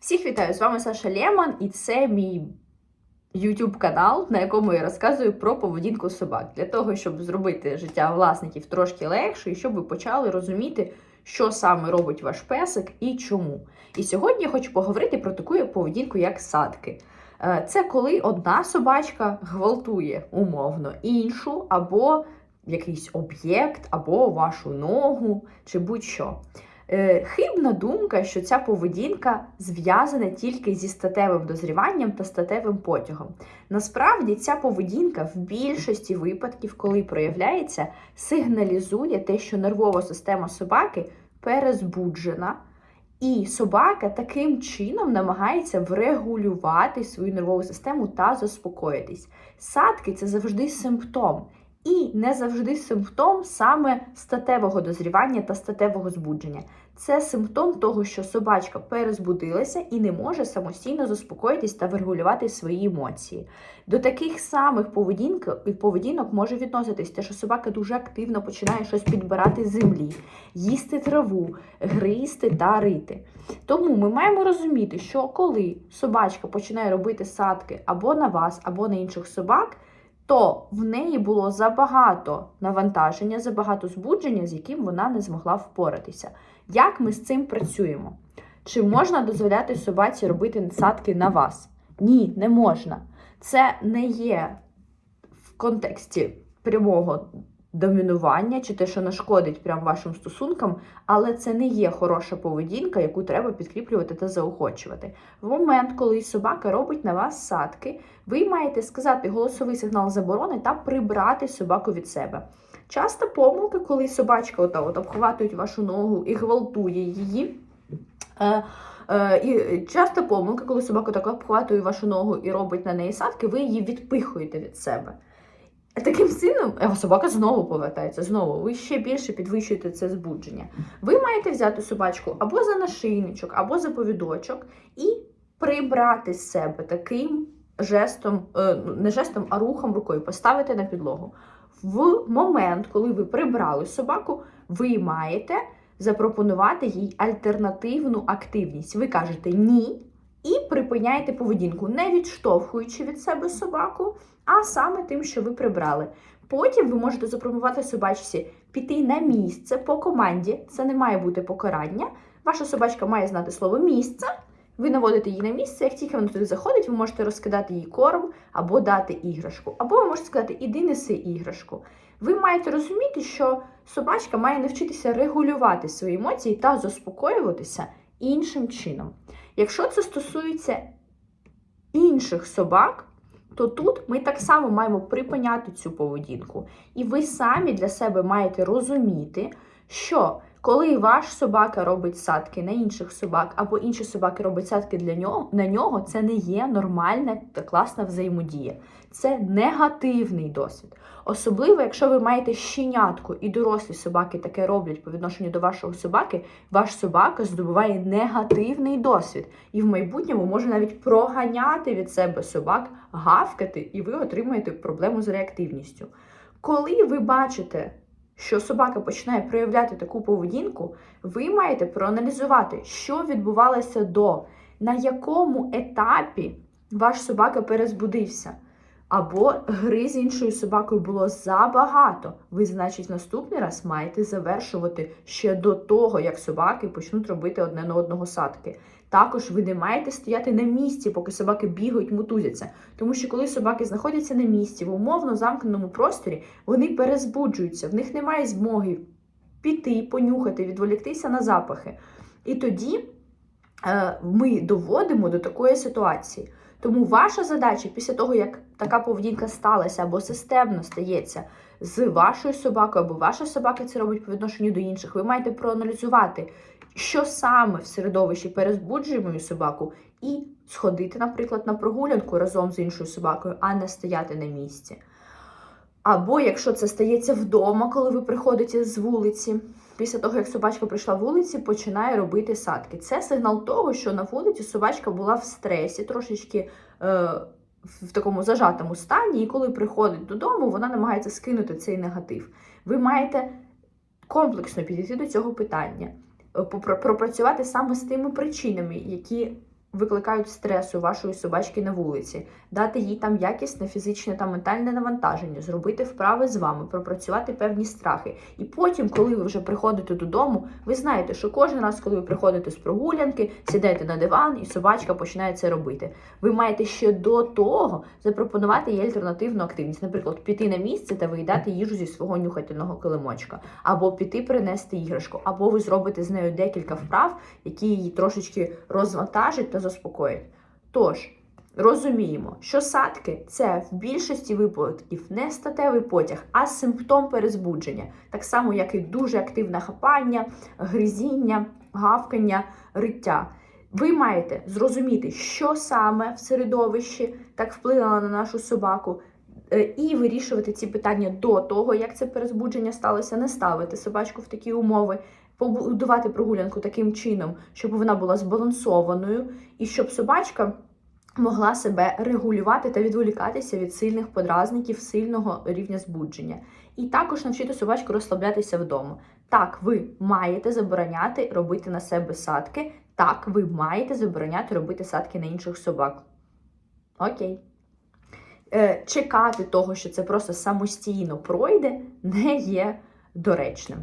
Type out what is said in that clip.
Всіх вітаю! З вами Саша Леман, і це мій YouTube канал, на якому я розказую про поведінку собак, для того, щоб зробити життя власників трошки легше, і щоб ви почали розуміти, що саме робить ваш песик і чому. І сьогодні я хочу поговорити про таку поведінку, як садки. Е, Це коли одна собачка гвалтує умовно іншу, або якийсь об'єкт, або вашу ногу, чи будь-що. Е, Хибна думка, що ця поведінка зв'язана тільки зі статевим дозріванням та статевим потягом. Насправді, ця поведінка в більшості випадків, коли проявляється, сигналізує те, що нервова система собаки перезбуджена, і собака таким чином намагається врегулювати свою нервову систему та заспокоїтись. Садки це завжди симптом. І не завжди симптом саме статевого дозрівання та статевого збудження. Це симптом того, що собачка перезбудилася і не може самостійно заспокоїтись та врегулювати свої емоції. До таких самих поведінок, поведінок може відноситись те, що собака дуже активно починає щось підбирати з землі, їсти траву, гризти та рити. Тому ми маємо розуміти, що коли собачка починає робити садки або на вас, або на інших собак то в неї було забагато навантаження, забагато збудження, з яким вона не змогла впоратися. Як ми з цим працюємо? Чи можна дозволяти собаці робити насадки на вас? Ні, не можна. Це не є в контексті прямого домінування чи те, що нашкодить прям вашим стосункам, але це не є хороша поведінка, яку треба підкріплювати та заохочувати. В момент, коли собака робить на вас садки, ви маєте сказати голосовий сигнал заборони та прибрати собаку від себе. Часто помилка, коли собачка ота от обхватують вашу ногу і гвалтує її. Е, е, і часто помилка, коли собака так обхватує вашу ногу і робить на неї садки, ви її відпихуєте від себе. Таким чином, собака знову повертається, знову, ви ще більше підвищуєте це збудження. Ви маєте взяти собачку або за нашийничок, або за повідочок і прибрати з себе таким жестом, е, не жестом, а рухом рукою, поставити на підлогу. В момент, коли ви прибрали собаку, ви маєте запропонувати їй альтернативну активність. Ви кажете ні. І припиняєте поведінку, не відштовхуючи від себе собаку, а саме тим, що ви прибрали. Потім ви можете запропонувати собачці піти на місце по команді. Це не має бути покарання. Ваша собачка має знати слово місце. Ви наводите її на місце. Як тільки вона туди заходить, ви можете розкидати їй корм або дати іграшку. Або ви можете сказати, іди неси іграшку. Ви маєте розуміти, що собачка має навчитися регулювати свої емоції та заспокоюватися іншим чином. Якщо це стосується інших собак, то тут ми так само маємо припиняти цю поведінку. І ви самі для себе маєте розуміти, що коли ваш собака робить садки на інших собак, або інші собаки роблять садки для нього, на нього, це не є нормальна та класна взаємодія. Це негативний досвід. Особливо, якщо ви маєте щенятку і дорослі собаки таке роблять по відношенню до вашого собаки, ваш собака здобуває негативний досвід і в майбутньому може навіть проганяти від себе собак, гавкати, і ви отримаєте проблему з реактивністю. Коли ви бачите, що собака починає проявляти таку поведінку, ви маєте проаналізувати, що відбувалося до, на якому етапі ваш собака перезбудився. Або гри з іншою собакою було забагато. Ви, значить, наступний раз маєте завершувати ще до того, як собаки почнуть робити одне на одного садки. Також ви не маєте стояти на місці, поки собаки бігають, мутузяться. Тому що коли собаки знаходяться на місці в умовно замкненому просторі, вони перезбуджуються, в них немає змоги піти, понюхати, відволіктися на запахи. І тоді е, ми доводимо до такої ситуації. Тому ваша задача після того, як така поведінка сталася або системно стається з вашою собакою, або ваша собака це робить по відношенню до інших, ви маєте проаналізувати, що саме в середовищі перезбуджує мою собаку, і сходити, наприклад, на прогулянку разом з іншою собакою, а не стояти на місці. Або якщо це стається вдома, коли ви приходите з вулиці, після того, як собачка прийшла вулиці, починає робити садки. Це сигнал того, що на вулиці собачка була в стресі, трошечки е, в такому зажатому стані, і коли приходить додому, вона намагається скинути цей негатив. Ви маєте комплексно підійти до цього питання, пропрацювати саме з тими причинами, які викликають стрес у вашої собачки на вулиці, дати їй там якісне фізичне та ментальне навантаження, зробити вправи з вами, пропрацювати певні страхи. І потім, коли ви вже приходите додому, ви знаєте, що кожен раз, коли ви приходите з прогулянки, сідаєте на диван, і собачка починає це робити. Ви маєте ще до того запропонувати їй альтернативну активність, наприклад, піти на місце та виїдати їжу зі свого нюхательного килимочка, або піти принести іграшку, або ви зробите з нею декілька вправ, які її трошечки розвантажать та заспокоять. Тож. Розуміємо, що садки це в більшості випадків не статевий потяг, а симптом перезбудження, так само, як і дуже активне хапання, гризіння, гавкання, риття. Ви маєте зрозуміти, що саме в середовищі так вплинуло на нашу собаку, е, і вирішувати ці питання до того, як це перезбудження сталося, не ставити собачку в такі умови, побудувати прогулянку таким чином, щоб вона була збалансованою, і щоб собачка могла себе регулювати та відволікатися від сильних подразників, сильного рівня збудження. І також навчити собачку розслаблятися вдома. Так, ви маєте забороняти робити на себе садки. Так, ви маєте забороняти робити садки на інших собак. Окей. Е, чекати того, що це просто самостійно пройде, не є доречним.